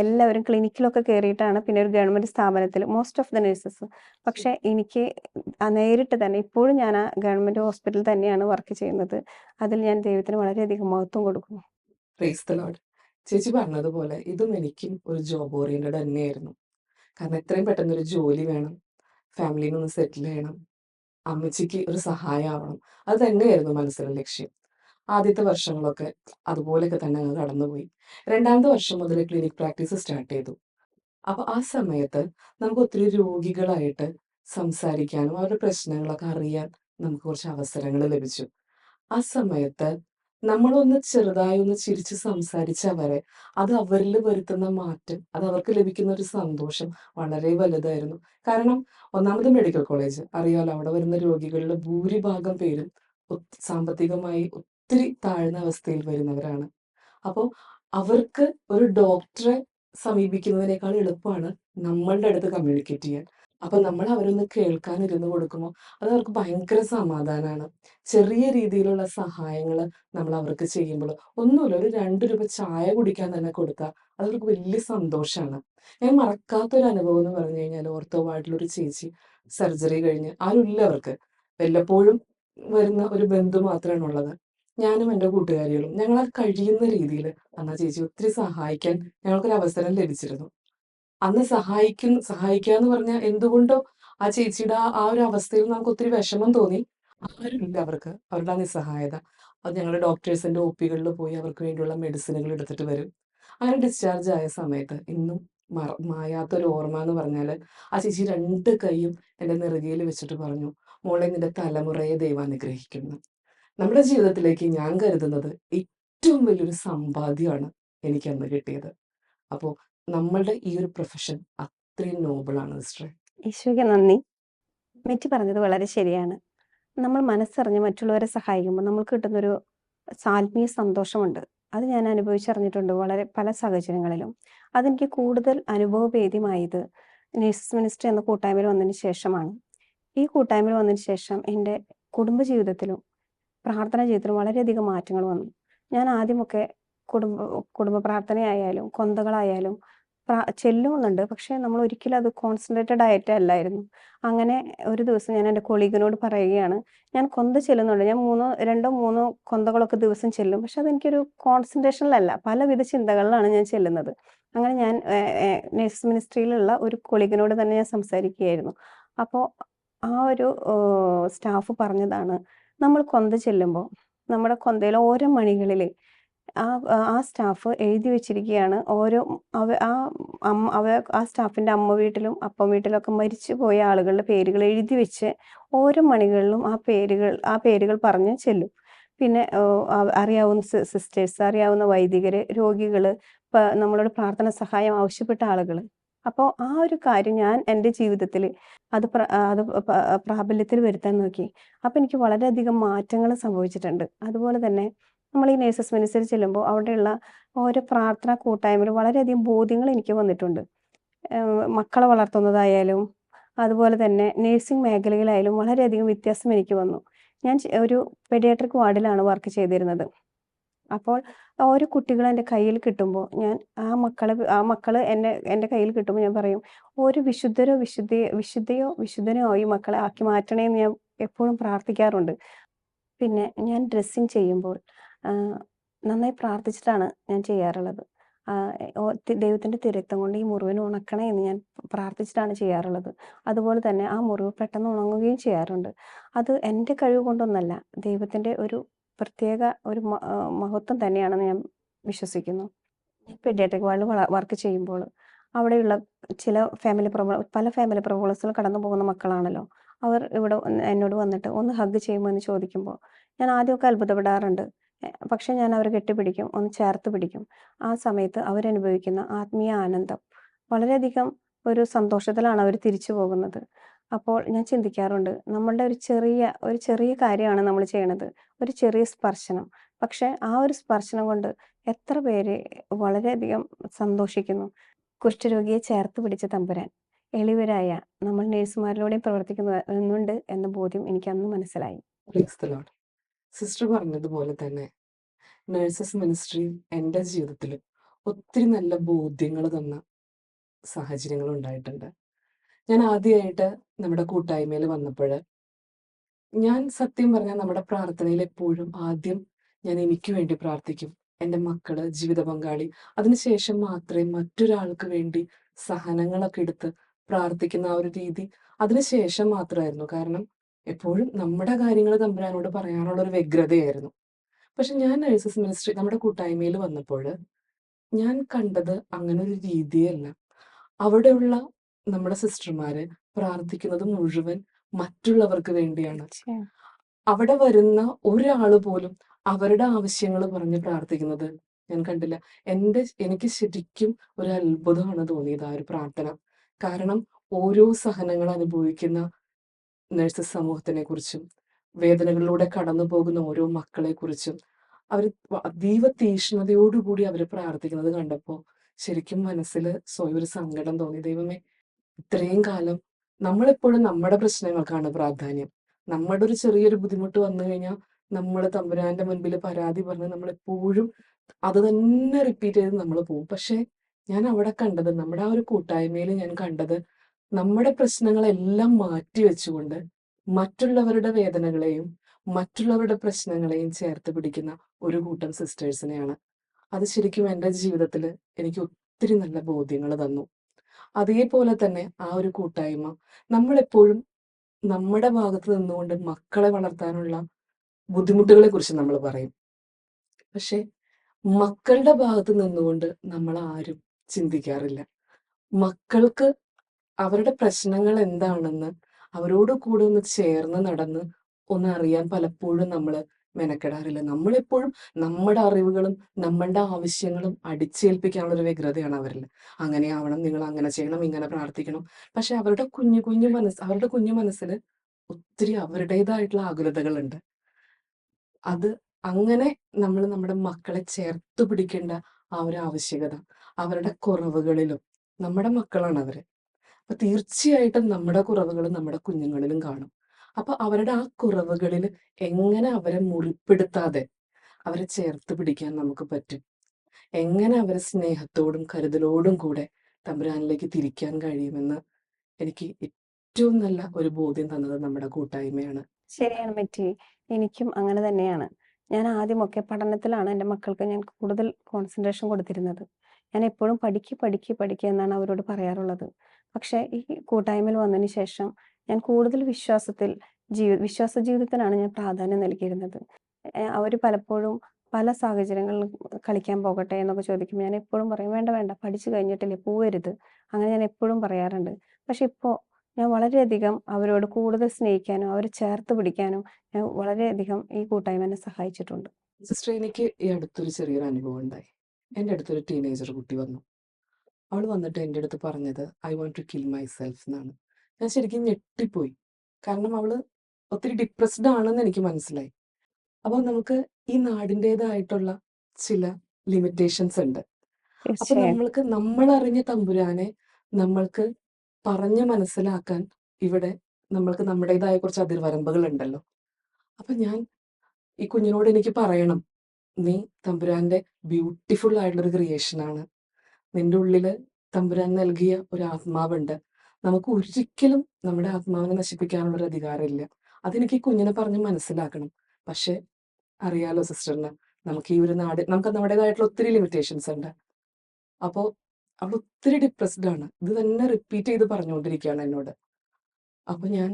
B: എല്ലാവരും ക്ലിനിക്കിലൊക്കെ കയറിയിട്ടാണ് പിന്നെ ഒരു ഗവൺമെന്റ് സ്ഥാപനത്തിൽ മോസ്റ്റ് ഓഫ് ദ നഴ്സസ് പക്ഷെ എനിക്ക് നേരിട്ട് തന്നെ ഇപ്പോഴും ഞാൻ ആ ഗവൺമെന്റ് ഹോസ്പിറ്റലിൽ തന്നെയാണ് വർക്ക് ചെയ്യുന്നത്. അതിൽ ഞാൻ ദൈവത്തിന് വളരെയധികം മഹത്വം കൊടുക്കുന്നു.
A: ചേച്ചി പറഞ്ഞതുപോലെ ഇതും എനിക്കും ഒരു ജോബ് ഓറിയന്റഡ് തന്നെയായിരുന്നു. കാരണം എത്രയും പെട്ടെന്ന് ഒരു ജോലി വേണം ഫാമിലിയിൽ ഒന്ന് സെറ്റിൽ ചെയ്യണം അമ്മച്ചിക്ക് ഒരു സഹായം ആവണം. അത് തന്നെയായിരുന്നു മനസ്സിലെ ലക്ഷ്യം. ആദ്യത്തെ വർഷങ്ങളൊക്കെ അതുപോലെയൊക്കെ തന്നെ അങ്ങ് കടന്നുപോയി. രണ്ടാമത്തെ വർഷം മുതൽ ക്ലിനിക് പ്രാക്ടീസ് സ്റ്റാർട്ട് ചെയ്തു. അപ്പൊ ആ സമയത്ത് നമുക്ക് ഒത്തിരി രോഗികളായിട്ട് സംസാരിക്കാനും അവരുടെ പ്രശ്നങ്ങളൊക്കെ അറിയാൻ നമുക്ക് കുറച്ച് അവസരങ്ങൾ ലഭിച്ചു. ആ സമയത്ത് നമ്മളൊന്ന് ചെറുതായി ഒന്ന് ചിരിച്ച് സംസാരിച്ച അവരെ അത് അവരിൽ വരുത്തുന്ന മാറ്റം അത് അവർക്ക് ലഭിക്കുന്ന ഒരു സന്തോഷം വളരെ വലുതായിരുന്നു. കാരണം ഒന്നാമത് മെഡിക്കൽ കോളേജ് അറിയാലോ അവിടെ വരുന്ന രോഗികളിൽ ഭൂരിഭാഗം പേരും സാമ്പത്തികമായി ഒത്തിരി താഴ്ന്ന അവസ്ഥയിൽ വരുന്നവരാണ്. അപ്പോൾ അവർക്ക് ഒരു ഡോക്ടറെ സമീപിക്കുന്നതിനേക്കാൾ എളുപ്പമാണ് നമ്മളുടെ അടുത്ത് കമ്മ്യൂണിക്കേറ്റ് ചെയ്യാൻ. അപ്പൊ നമ്മൾ അവരൊന്ന് കേൾക്കാൻ ഇരുന്ന് കൊടുക്കുമ്പോൾ അത് അവർക്ക് ഭയങ്കര സമാധാനമാണ് ചെറിയ രീതിയിലുള്ള സഹായങ്ങൾ നമ്മൾ അവർക്ക് ചെയ്യുമ്പോൾ ഒന്നുമില്ല ഒരു രണ്ട് രൂപ ചായ കുടിക്കാൻ തന്നെ കൊടുത്താൽ അത് അവർക്ക് വലിയ സന്തോഷമാണ്. ഞാൻ മറക്കാത്തൊരു അനുഭവം എന്ന് പറഞ്ഞു കഴിഞ്ഞാൽ ഓർത്തോ വാർഡിലൊരു ചേച്ചി സർജറി കഴിഞ്ഞ് ആരുമില്ല അവർക്ക്. വല്ലപ്പോഴും വരുന്ന ഒരു ബന്ധു മാത്രമാണ് ഉള്ളത്. ഞാനും എന്റെ കൂട്ടുകാരികളും ഞങ്ങൾ കഴിയുന്ന രീതിയിൽ അന്ന് ചേച്ചി ഒത്തിരി സഹായിക്കാൻ ഞങ്ങൾക്കൊരു അവസരം ലഭിച്ചിരുന്നു. അന്ന് സഹായിക്കും സഹായിക്കുക എന്ന് പറഞ്ഞാൽ എന്തുകൊണ്ടോ ആ ചേച്ചിയുടെ ആ ആ ഒരു അവസ്ഥയിൽ നമുക്ക് ഒത്തിരി വിഷമം തോന്നി. ആരുമില്ല അവർക്ക് അവരുടെ ആ നിസ്സഹായത. അത് ഞങ്ങൾ ഡോക്ടേഴ്സിന്റെ ഒ പികളിൽ പോയി അവർക്ക് വേണ്ടിയുള്ള മെഡിസിനുകൾ എടുത്തിട്ട് വരും. അങ്ങനെ ഡിസ്ചാർജ് ആയ സമയത്ത് ഇന്നും മറ മായാത്തൊരു ഓർമ്മ എന്ന് പറഞ്ഞാൽ ആ ചേച്ചി രണ്ട് കൈയും എന്റെ നെറുകയിൽ വെച്ചിട്ട് പറഞ്ഞു മോളെ നിന്റെ തലമുറയെ ദൈവം അനുഗ്രഹിക്കുന്നു നമ്മുടെ ജീവിതത്തിലേക്ക് ഞാൻ കരുതുന്നത് ഏറ്റവും വലിയൊരു സമ്പാദ്യമാണ് എനിക്ക് അന്ന് കിട്ടിയത്. അപ്പോൾ നമ്മളുടെ ഈ ഒരു പ്രൊഫഷൻ അത്രയും നോബിളാണ് സിസ്റ്ററെ
B: ഈശോയ്ക്ക് നന്ദി. മെറ്റി പറഞ്ഞത് വളരെ ശരിയാണ്. നമ്മൾ മനസ്സറിഞ്ഞ് മറ്റുള്ളവരെ സഹായിക്കുമ്പോൾ നമുക്ക് കിട്ടുന്നൊരു ആത്മീയ സന്തോഷമുണ്ട്. അത് ഞാൻ അനുഭവിച്ചറിഞ്ഞിട്ടുണ്ട് വളരെ പല സാഹചര്യങ്ങളിലും. അതെനിക്ക് കൂടുതൽ അനുഭവഭേദ്യമായത് നേഴ്സസ് മിനിസ്റ്റർ എന്ന കൂട്ടായ്മയിൽ വന്നതിന് ശേഷമാണ്. ഈ കൂട്ടായ്മയിൽ വന്നതിന് ശേഷം എന്റെ കുടുംബജീവിതത്തിലും പ്രാർത്ഥന ജീവിതത്തിൽ വളരെയധികം മാറ്റങ്ങൾ വന്നു. ഞാൻ ആദ്യമൊക്കെ കുടുംബ കുടുംബ പ്രാർത്ഥനയായാലും കൊന്തകളായാലും ചെല്ലുന്നുണ്ട്. പക്ഷെ നമ്മൾ ഒരിക്കലും അത് കോൺസെൻട്രേറ്റഡ് ആയിട്ട് അല്ലായിരുന്നു. അങ്ങനെ ഒരു ദിവസം ഞാൻ എന്റെ കൊളീഗിനോട് പറയുകയാണ് ഞാൻ കൊന്ത ചെല്ലുന്നുണ്ട്. ഞാൻ മൂന്നോ രണ്ടോ മൂന്നോ കൊന്തകളൊക്കെ ദിവസം ചെല്ലും. പക്ഷെ അതെനിക്കൊരു കോൺസെൻട്രേഷനിലല്ല പലവിധ ചിന്തകളിലാണ് ഞാൻ ചെല്ലുന്നത്. അങ്ങനെ ഞാൻ നേഴ്സ് മിനിസ്ട്രിയിലുള്ള ഒരു കൊളീഗിനോട് തന്നെ ഞാൻ സംസാരിക്കുകയായിരുന്നു. അപ്പോൾ ആ ഒരു സ്റ്റാഫ് പറഞ്ഞതാണ് നമ്മൾ കൊന്ത ചെല്ലുമ്പോൾ നമ്മുടെ കൊന്തയിൽ ഓരോ മണികളിൽ ആ ആ സ്റ്റാഫ് എഴുതി വെച്ചിരിക്കുകയാണ് ഓരോ അവ ആ അമ്മ അവ ആ സ്റ്റാഫിന്റെ അമ്മ വീട്ടിലും അപ്പം വീട്ടിലൊക്കെ മരിച്ചു പോയ ആളുകളുടെ പേരുകൾ എഴുതി വെച്ച് ഓരോ മണികളിലും ആ പേരുകൾ ആ പേരുകൾ പറഞ്ഞ് ചെല്ലും. പിന്നെ അറിയാവുന്ന സിസ്റ്റേഴ്സ് അറിയാവുന്ന വൈദികർ രോഗികൾ നമ്മളോട് പ്രാർത്ഥന സഹായം ആവശ്യപ്പെട്ട ആളുകൾ അപ്പോൾ ആ ഒരു കാര്യം ഞാൻ എന്റെ ജീവിതത്തിൽ അത് അത് പ്രാബല്യത്തിൽ വരുത്താൻ നോക്കി. അപ്പോൾ എനിക്ക് വളരെയധികം മാറ്റങ്ങൾ സംഭവിച്ചിട്ടുണ്ട്. അതുപോലെ തന്നെ നമ്മൾ ഈ നേഴ്സസ് മിനിസ്റ്റർ ചെല്ലുമ്പോൾ അവിടെയുള്ള ഓരോ പ്രാർത്ഥന കൂട്ടായ്മയിൽ വളരെയധികം ബോധ്യങ്ങൾ എനിക്ക് വന്നിട്ടുണ്ട്. മക്കളെ വളർത്തുന്നതായാലും അതുപോലെ തന്നെ നേഴ്സിംഗ് മേഖലയിലായാലും വളരെയധികം വ്യത്യാസം എനിക്ക് വന്നു. ഞാൻ ഒരു പെഡിയാട്രിക് വാർഡിലാണ് വർക്ക് ചെയ്തിരുന്നത്. അപ്പോൾ ഓരോ കുട്ടികൾ എന്റെ കയ്യിൽ കിട്ടുമ്പോൾ ഞാൻ ആ മക്കളെ ആ മക്കൾ എന്നെ എന്റെ കയ്യിൽ കിട്ടുമ്പോൾ ഞാൻ പറയും ഒരു വിശുദ്ധരോ വിശുദ്ധ വിശുദ്ധയോ വിശുദ്ധനോ ഈ മക്കളെ ആക്കി മാറ്റണേ എന്ന് ഞാൻ എപ്പോഴും പ്രാർത്ഥിക്കാറുണ്ട്. പിന്നെ ഞാൻ ഡ്രസ്സിങ് ചെയ്യുമ്പോൾ നന്നായി പ്രാർത്ഥിച്ചിട്ടാണ് ഞാൻ ചെയ്യാറുള്ളത്. ആ, ദൈവത്തിന്റെ തിരക്തം കൊണ്ട് ഈ മുറിവിന് ഉണക്കണേ എന്ന് ഞാൻ പ്രാർത്ഥിച്ചിട്ടാണ് ചെയ്യാറുള്ളത്. അതുപോലെ തന്നെ ആ മുറിവ് പെട്ടെന്ന് ഉണങ്ങുകയും ചെയ്യാറുണ്ട്. അത് എന്റെ കഴിവ് കൊണ്ടൊന്നല്ല ദൈവത്തിന്റെ ഒരു പ്രത്യേക ഒരു മഹത്വം തന്നെയാണെന്ന് ഞാൻ വിശ്വസിക്കുന്നു. പെഡിയാട്രിക് വാർഡിൽ വർക്ക് ചെയ്യുമ്പോൾ അവിടെയുള്ള ചില ഫാമിലി പ്രോബ്ലം പല ഫാമിലി പ്രോബ്ലംസിൽ കടന്നു പോകുന്ന മക്കളാണല്ലോ. അവർ ഇവിടെ എന്നോട് വന്നിട്ട് ഒന്ന് ഹഗ് ചെയ്യുമോ എന്ന് ചോദിക്കുമ്പോൾ ഞാൻ ആദ്യമൊക്കെ അത്ഭുതപ്പെടാറുണ്ട്. പക്ഷെ ഞാൻ അവരെ കെട്ടിപ്പിടിക്കും ഒന്ന് ചേർത്ത് പിടിക്കും. ആ സമയത്ത് അവരനുഭവിക്കുന്ന ആത്മീയ ആനന്ദം വളരെയധികം ഒരു സന്തോഷത്തിലാണ് അവർ തിരിച്ചു പോകുന്നത്. അപ്പോൾ ഞാൻ ചിന്തിക്കാറുണ്ട് നമ്മളുടെ ഒരു ചെറിയ ഒരു ചെറിയ കാര്യമാണ് നമ്മൾ ചെയ്യണത്. ഒരു ചെറിയ സ്പർശനം. പക്ഷെ ആ ഒരു സ്പർശനം കൊണ്ട് എത്ര പേര് വളരെയധികം സന്തോഷിക്കുന്നു. കുഷ്ഠരോഗിയെ ചേർത്ത് പിടിച്ച തമ്പുരാൻ എളിവരായ നമ്മൾ നേഴ്സുമാരിലൂടെയും പ്രവർത്തിക്കുന്നുണ്ട് എന്ന ബോധ്യം എനിക്ക് അന്ന് മനസ്സിലായി.
A: സിസ്റ്റർ പറഞ്ഞതുപോലെ തന്നെ നഴ്സസ് മിനിസ്ട്രി എന്റെ ജീവിതത്തിൽ ഒത്തിരി നല്ല ബോധ്യങ്ങൾ തന്ന സാഹചര്യങ്ങൾ ഉണ്ടായിട്ടുണ്ട്. ഞാൻ ആദ്യമായിട്ട് നമ്മുടെ കൂട്ടായ്മയിൽ വന്നപ്പോൾ ഞാൻ സത്യം പറഞ്ഞാൽ നമ്മുടെ പ്രാർത്ഥനയിൽ എപ്പോഴും ആദ്യം ഞാൻ എനിക്ക് വേണ്ടി പ്രാർത്ഥിക്കും. എന്റെ മക്കൾ ജീവിത പങ്കാളി. അതിനുശേഷം മാത്രമേ മറ്റൊരാൾക്ക് വേണ്ടി സഹനങ്ങളൊക്കെ എടുത്ത് പ്രാർത്ഥിക്കുന്ന ആ ഒരു രീതി അതിനുശേഷം മാത്രമായിരുന്നു. കാരണം എപ്പോഴും നമ്മുടെ കാര്യങ്ങൾ തമ്പുരാനോട് പറയാനുള്ള ഒരു വ്യഗ്രതയായിരുന്നു. പക്ഷെ ഞാൻ നഴ്സസ് മിനിസ്ട്രി നമ്മുടെ കൂട്ടായ്മയിൽ വന്നപ്പോൾ ഞാൻ കണ്ടത് അങ്ങനെ ഒരു രീതിയല്ല. അവിടെയുള്ള നമ്മുടെ സിസ്റ്റർമാര് പ്രാർത്ഥിക്കുന്നത് മുഴുവൻ മറ്റുള്ളവർക്ക് വേണ്ടിയാണ്. അവിടെ വരുന്ന ഒരാൾ പോലും അവരുടെ ആവശ്യങ്ങൾ പറഞ്ഞ് പ്രാർത്ഥിക്കുന്നത് ഞാൻ കണ്ടില്ല. എന്റെ എനിക്ക് ശരിക്കും ഒരു അത്ഭുതമാണ് തോന്നിയത് ആ ഒരു പ്രാർത്ഥന. കാരണം ഓരോ സഹനങ്ങൾ അനുഭവിക്കുന്ന നഴ്സ് സമൂഹത്തിനെ കുറിച്ചും വേദനകളിലൂടെ കടന്നു പോകുന്ന ഓരോ മക്കളെ കുറിച്ചും അവർ അതീവ തീഷ്ണതയോടുകൂടി അവർ പ്രാർത്ഥിക്കുന്നത് കണ്ടപ്പോ ശരിക്കും മനസ്സിൽ സ്വയം ഒരു സങ്കടം തോന്നി. ദൈവമേ ഇത്രയും കാലം നമ്മളെപ്പോഴും നമ്മുടെ പ്രശ്നങ്ങൾക്കാണ് പ്രാധാന്യം. നമ്മുടെ ഒരു ചെറിയൊരു ബുദ്ധിമുട്ട് വന്നു കഴിഞ്ഞാൽ നമ്മൾ തമ്പുരാന്റെ മുൻപിൽ പരാതി പറഞ്ഞ് നമ്മൾ എപ്പോഴും അത് തന്നെ റിപ്പീറ്റ് ചെയ്ത് നമ്മൾ പോകും പക്ഷെ ഞാൻ അവിടെ കണ്ടത് നമ്മുടെ ആ ഒരു കൂട്ടായ്മയിൽ ഞാൻ കണ്ടത് നമ്മുടെ പ്രശ്നങ്ങളെല്ലാം മാറ്റി വെച്ചുകൊണ്ട് മറ്റുള്ളവരുടെ വേദനകളെയും മറ്റുള്ളവരുടെ പ്രശ്നങ്ങളെയും ചേർത്ത് പിടിക്കുന്ന ഒരു കൂട്ടം സിസ്റ്റേഴ്സിനെയാണ് അത് ശരിക്കും എന്റെ ജീവിതത്തിൽ എനിക്ക് ഒത്തിരി നല്ല ബോധ്യങ്ങൾ തന്നു. അതേപോലെ തന്നെ ആ ഒരു കൂട്ടായ്മ. നമ്മളെപ്പോഴും നമ്മുടെ ഭാഗത്ത് നിന്നുകൊണ്ട് മക്കളെ വളർത്താനുള്ള ബുദ്ധിമുട്ടുകളെ കുറിച്ച് നമ്മൾ പറയും. പക്ഷെ മക്കളുടെ ഭാഗത്ത് നിന്നുകൊണ്ട് നമ്മൾ ആരും ചിന്തിക്കാറില്ല. മക്കൾക്ക് അവരുടെ പ്രശ്നങ്ങൾ എന്താണെന്ന് അവരോട് കൂടെ ഒന്ന് ചേർന്ന് നടന്ന് ഒന്ന് അറിയാൻ പലപ്പോഴും നമ്മൾ മെനക്കെടാറില്ല. നമ്മളെപ്പോഴും നമ്മുടെ അറിവുകളും നമ്മളുടെ ആവശ്യങ്ങളും അടിച്ചേൽപ്പിക്കാനുള്ള ഒരു വ്യഗ്രതയാണ് അവരിൽ അങ്ങനെ ആവണം നിങ്ങൾ അങ്ങനെ ചെയ്യണം ഇങ്ങനെ പ്രാർത്ഥിക്കണം. പക്ഷെ അവരുടെ കുഞ്ഞു കുഞ്ഞു മനസ്സ് അവരുടെ കുഞ്ഞു മനസ്സിൽ ഒത്തിരി അവരുടേതായിട്ടുള്ള ആകുലതകളുണ്ട്. അത് അങ്ങനെ നമ്മൾ നമ്മുടെ മക്കളെ ചേർത്ത് പിടിക്കേണ്ട ആ ഒരു ആവശ്യകത അവരുടെ കുറവുകളിലും നമ്മുടെ മക്കളാണ് അവർ. അപ്പൊ തീർച്ചയായിട്ടും നമ്മുടെ കുറവുകൾ നമ്മുടെ കുഞ്ഞുങ്ങളിലും കാണും. അപ്പൊ അവരുടെ ആ കുറവുകളിൽ എങ്ങനെ അവരെ മുറിപ്പെടുത്താതെ അവരെ ചേർത്ത് പിടിക്കാൻ നമുക്ക് പറ്റും? എങ്ങനെ അവരെ സ്നേഹത്തോടും കരുതലോടും കൂടെ തമ്പുരാനിലേക്ക് തിരിക്കാൻ കഴിയുമെന്ന് എനിക്ക് ഏറ്റവും നല്ല ഒരു ബോധ്യം തന്നത് നമ്മുടെ കൂട്ടായ്മയാണ്.
B: ശരിയാണ് മെറ്റി. എനിക്കും അങ്ങനെ തന്നെയാണ്. ഞാൻ ആദ്യമൊക്കെ പഠനത്തിലാണ് എന്റെ മക്കൾക്ക് ഞാൻ കൂടുതൽ കോൺസെൻട്രേഷൻ കൊടുത്തിരുന്നത്. ഞാൻ എപ്പോഴും പഠിക്കുക പഠിക്കുക പഠിക്കുക എന്നാണ് അവരോട് പറയാറുള്ളത്. പക്ഷേ ഈ കൂട്ടായ്മയിൽ വന്നതിന് ശേഷം ഞാൻ കൂടുതൽ വിശ്വാസത്തിൽ ജീവി വിശ്വാസ ജീവിതത്തിനാണ് ഞാൻ പ്രാധാന്യം നൽകിയിരുന്നത്. അവർ പലപ്പോഴും പല സാഹചര്യങ്ങളിൽ കളിക്കാൻ പോകട്ടെ എന്നൊക്കെ ചോദിക്കും ഞാൻ എപ്പോഴും പറയും വേണ്ട വേണ്ട പഠിച്ചു കഴിഞ്ഞിട്ടില്ലേ പോവരുത്. അങ്ങനെ ഞാൻ എപ്പോഴും പറയാറുണ്ട്. പക്ഷെ ഇപ്പോൾ ഞാൻ വളരെയധികം അവരോട് കൂടുതൽ സ്നേഹിക്കാനും അവരെ ചേർത്ത് പിടിക്കാനും ഞാൻ വളരെയധികം ഈ കൂട്ടായ്മ എന്നെ സഹായിച്ചിട്ടുണ്ട്.
A: സിസ്റ്റർ എനിക്ക് ഈ അടുത്തൊരു ചെറിയൊരു അനുഭവം ഉണ്ടായി. എന്റെ അടുത്തൊരു ടീനേജർ കുട്ടി വന്നു. അവൾ വന്നിട്ട് എന്റെ അടുത്ത് പറഞ്ഞത് I want to kill myself എന്നാണ്. ഞാൻ ശരിക്കും ഞെട്ടിപ്പോയി. കാരണം അവൾ ഒത്തിരി ഡിപ്രസ്ഡ് ആണെന്ന് എനിക്ക് മനസ്സിലായി. അപ്പോൾ നമുക്ക് ഈ നാടിന്റെതായിട്ടുള്ള ചില ലിമിറ്റേഷൻസ് ഉണ്ട്. അപ്പൊ നമ്മൾക്ക് നമ്മൾ അറിഞ്ഞ തമ്പുരാനെ നമ്മൾക്ക് പറഞ്ഞു മനസ്സിലാക്കാൻ ഇവിടെ നമ്മൾക്ക് നമ്മുടേതായ കുറച്ച് അതിർവരമ്പുകൾ ഉണ്ടല്ലോ. അപ്പൊ ഞാൻ ഈ കുഞ്ഞിനോട് എനിക്ക് പറയണം നീ തമ്പുരാന്റെ ബ്യൂട്ടിഫുൾ ആയിട്ടുള്ള ഒരു ക്രിയേഷൻ ആണ്. നിന്റെ ഉള്ളിൽ തമ്പുരാൻ നൽകിയ ഒരു ആത്മാവുണ്ട്. നമുക്ക് ഒരിക്കലും നമ്മുടെ ആത്മാവിനെ നശിപ്പിക്കാനുള്ള ഒരു അധികാരമില്ല. അതെനിക്ക് ഈ കുഞ്ഞിനെ പറഞ്ഞ് മനസ്സിലാക്കണം. പക്ഷെ അറിയാലോ സിസ്റ്ററിന് നമുക്ക് ഈ ഒരു നാട് നമുക്ക് നമ്മുടേതായിട്ടുള്ള ഒത്തിരി ലിമിറ്റേഷൻസ് ഉണ്ട്. അപ്പോൾ അവൾ ഒത്തിരി ഡിപ്രസ്ഡ് ആണ്. ഇത് തന്നെ റിപ്പീറ്റ് ചെയ്ത് പറഞ്ഞുകൊണ്ടിരിക്കുകയാണ് എന്നോട്. അപ്പൊ ഞാൻ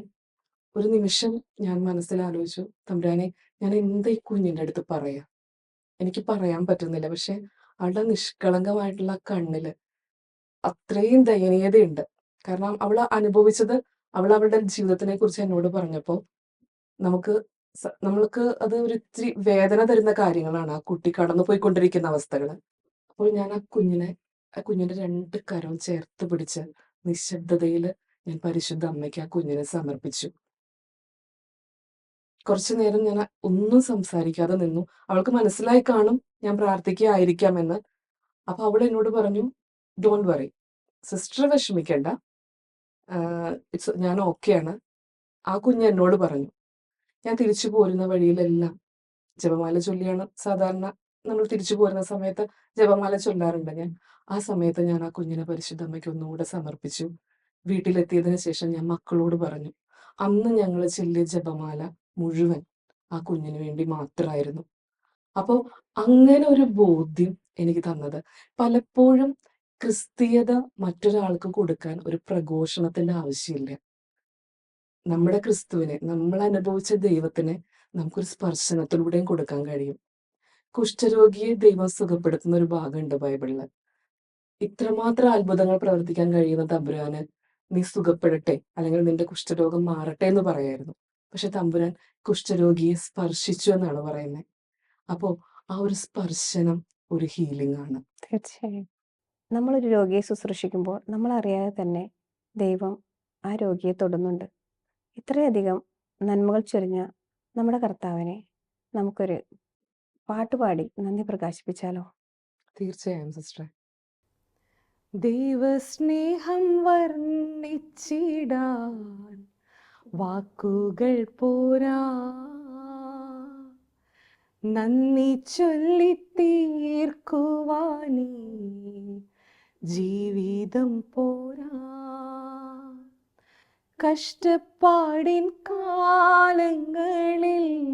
A: ഒരു നിമിഷം ഞാൻ മനസ്സിൽ ആലോചിച്ചു തമ്പുരാനെ ഞാൻ എന്താ ഈ കുഞ്ഞിന്റെ അടുത്ത് പറയാ? എനിക്ക് പറയാൻ പറ്റുന്നില്ല. പക്ഷെ അവളുടെ നിഷ്കളങ്കമായിട്ടുള്ള കണ്ണിൽ അത്രയും ദയനീയതയുണ്ട്. കാരണം അവൾ അനുഭവിച്ചത് അവൾ അവളുടെ ജീവിതത്തിനെ കുറിച്ച് എന്നോട് പറഞ്ഞപ്പോൾ നമുക്ക് നമ്മൾക്ക് അത് ഒരു ഇത്തിരി വേദന തരുന്ന കാര്യങ്ങളാണ് ആ കുട്ടി കടന്നു പോയിക്കൊണ്ടിരിക്കുന്ന അവസ്ഥകൾ അപ്പോൾ ഞാൻ ആ കുഞ്ഞിനെ ആ കുഞ്ഞിന്റെ രണ്ട് കരവും ചേർത്ത് പിടിച്ച് നിശബ്ദതയിൽ ഞാൻ പരിശുദ്ധ അമ്മയ്ക്ക് ആ കുഞ്ഞിനെ സമർപ്പിച്ചു. കുറച്ചു നേരം ഞാൻ ഒന്നും സംസാരിക്കാതെ നിന്നു. അവൾക്ക് മനസ്സിലായി കാണും ഞാൻ പ്രാർത്ഥിക്കുകയായിരിക്കാം എന്ന്. അപ്പൊ അവൾ എന്നോട് പറഞ്ഞു ഡോണ്ട് വറി സിസ്റ്റർ വിഷമിക്കണ്ട. ഇറ്റ്സ് ഞാൻ ഓക്കെയാണ്. ആ കുഞ്ഞ് എന്നോട് പറഞ്ഞു ഞാൻ തിരിച്ചു പോരുന്ന വഴിയിലെല്ലാം ജപമാല ചൊല്ലിയാണ്. സാധാരണ നമ്മൾ തിരിച്ചു പോരുന്ന സമയത്ത് ജപമാല ചൊല്ലാറുണ്ട് ഞാൻ. ആ സമയത്ത് ഞാൻ ആ കുഞ്ഞിനെ പരിശുദ്ധമ്മയ്ക്ക് ഒന്നുകൂടെ സമർപ്പിച്ചു. വീട്ടിലെത്തിയതിനു ശേഷം ഞാൻ മക്കളോട് പറഞ്ഞു അന്ന് ഞങ്ങൾ ചൊല്ലിയ ജപമാല മുഴുവൻ ആ കുഞ്ഞിന് വേണ്ടി മാത്രമായിരുന്നു. അപ്പോൾ അങ്ങനെ ഒരു ബോധ്യം എനിക്ക് തന്നത്. പലപ്പോഴും ക്രിസ്തീയത മറ്റൊരാൾക്ക് കൊടുക്കാൻ ഒരു പ്രഘോഷണത്തിന്റെ ആവശ്യമില്ല. നമ്മുടെ ക്രിസ്തുവിനെ നമ്മൾ അനുഭവിച്ച ദൈവത്തിനെ നമുക്കൊരു സ്പർശനത്തിലൂടെയും കൊടുക്കാൻ കഴിയും. കുഷ്ഠരോഗിയെ ദൈവം സുഖപ്പെടുത്തുന്ന ഒരു ഭാഗമുണ്ട് ബൈബിളിൽ. ഇത്രമാത്രം അത്ഭുതങ്ങൾ പ്രവർത്തിക്കാൻ കഴിയുന്ന തമ്പുരാന് നീ സുഖപ്പെടട്ടെ അല്ലെങ്കിൽ നിന്റെ കുഷ്ഠരോഗം മാറട്ടെ എന്ന് പറയായിരുന്നു. പക്ഷെ തമ്പുരാൻ കുഷ്ഠരോഗിയെ സ്പർശിച്ചു എന്നാണ് പറയുന്നത്. അപ്പോ ആ ഒരു സ്പർശനം ഒരു ഹീലിംഗ് ആണ്.
B: തീർച്ചയായും. നമ്മളൊരു രോഗിയെ ശുശ്രൂഷിക്കുമ്പോൾ നമ്മളറിയാതെ തന്നെ ദൈവം ആ രോഗിയെ തൊടുന്നുണ്ട്. ഇത്രയധികം നന്മകൾ ചൊരിഞ്ഞ നമ്മുടെ കർത്താവിനെ നമുക്കൊരു പാട്ടുപാടി നന്ദി പ്രകാശിപ്പിച്ചാലോ?
A: തീർച്ചയായും സിസ്റ്റർ
C: ദൈവസ്നേഹം വർണിച്ചിടാൻ വാക്കുകൾ പോരാ. നന്ദി ചൊല്ലിത്തീർക്കുവാനീ ജീവിതം പോരാ. കഷ്ടപ്പാടിൻ കാലങ്ങളിൽ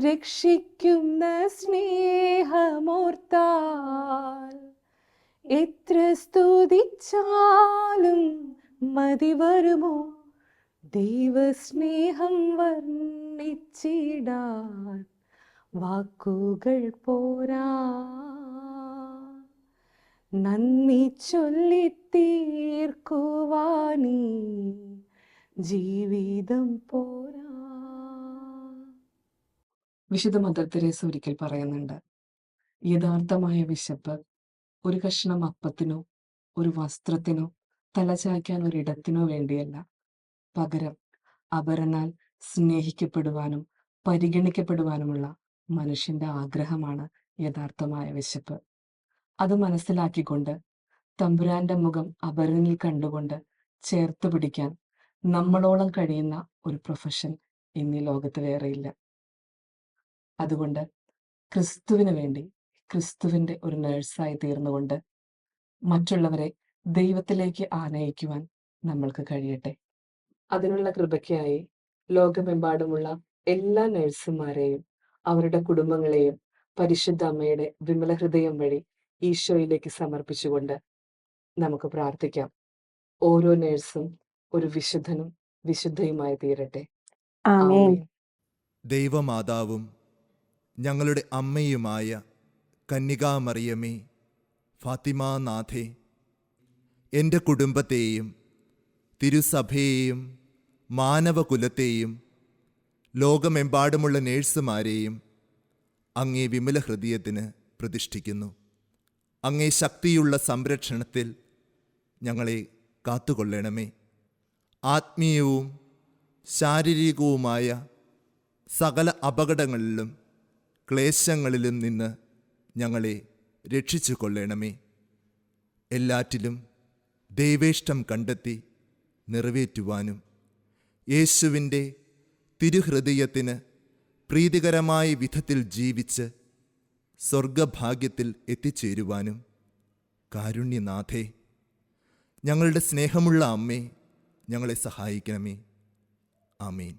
C: രക്ഷിക്കുന്ന സ്നേഹമോർത്താൽ എത്ര സ്തുതിച്ചാലും മതി വരുമോ? ദൈവസ്നേഹം വർണിച്ചിടാൻ വാക്കുകൾ പോരാ. നന്ദി ചൊല്ലിത്തീർക്കുവാനീ ജീവിതം പോരാ.
A: വിശുദ്ധ മദർ തെരേസ ഒരിക്കൽ പറയുന്നുണ്ട് യഥാർത്ഥമായ വിശപ്പ് ഒരു കഷ്ണം അപ്പത്തിനോ ഒരു വസ്ത്രത്തിനോ തലചായ്ക്കാൻ ഒരിടത്തിനോ വേണ്ടിയല്ല. പകരം അപരനാൽ സ്നേഹിക്കപ്പെടുവാനും പരിഗണിക്കപ്പെടുവാനുമുള്ള മനുഷ്യന്റെ ആഗ്രഹമാണ് യഥാർത്ഥമായ വിശപ്പ്. അത് മനസ്സിലാക്കിക്കൊണ്ട് തമ്പുരാന്റെ മുഖം അപരനിൽ കണ്ടുകൊണ്ട് ചേർത്ത് പിടിക്കാൻ നമ്മളോളം കഴിയുന്ന ഒരു പ്രൊഫഷൻ ഇന്ന് ഈ ലോകത്ത് വേറെയില്ല. അതുകൊണ്ട് ക്രിസ്തുവിന് വേണ്ടി ക്രിസ്തുവിന്റെ ഒരു നഴ്സായി തീർന്നുകൊണ്ട് മറ്റുള്ളവരെ ദൈവത്തിലേക്ക് ആനയിക്കുവാൻ നമ്മൾക്ക് കഴിയട്ടെ. അതിനുള്ള കൃപയ്ക്കായി ലോകമെമ്പാടുമുള്ള എല്ലാ നഴ്സുമാരെയും അവരുടെ കുടുംബങ്ങളെയും പരിശുദ്ധ അമ്മയുടെ വിമല ഹൃദയം വഴി ഈശോയിലേക്ക് സമർപ്പിച്ചുകൊണ്ട് നമുക്ക് പ്രാർത്ഥിക്കാം. ഓരോ നേഴ്സും ഒരു വിശുദ്ധനും വിശുദ്ധയുമായി തീരട്ടെ.
D: ദൈവമാതാവും ഞങ്ങളുടെ അമ്മയുമായ കന്യകാമറിയമേ ഫാത്തിമാനാഥേ എന്റെ കുടുംബത്തെയും തിരുസഭയെയും മാനവകുലത്തെയും ലോകമെമ്പാടുമുള്ള നേഴ്സുമാരെയും അങ്ങേ വിമല ഹൃദയത്തിന് പ്രതിഷ്ഠിക്കുന്നു. അങ്ങേ ശക്തിയുള്ള സംരക്ഷണത്തിൽ ഞങ്ങളെ കാത്തുകൊള്ളണമേ. ആത്മീയവും ശാരീരികവുമായ സകല അപകടങ്ങളിലും ക്ലേശങ്ങളിലും നിന്ന് ഞങ്ങളെ രക്ഷിച്ചു കൊള്ളണമേ എല്ലാറ്റിലും ദൈവേഷ്ടം കണ്ടെത്തി നിറവേറ്റുവാനും യേശുവിന്റെ തിരുഹൃദയത്തിന് പ്രീതികരമായ വിധത്തിൽ ജീവിച്ച് സ്വർഗഭാഗ്യത്തിൽ എത്തിച്ചേരുവാനും. കാരുണ്യനാഥേ ഞങ്ങളുടെ സ്നേഹമുള്ള അമ്മേ ഞങ്ങളെ സഹായിക്കണമേ. ആമേൻ.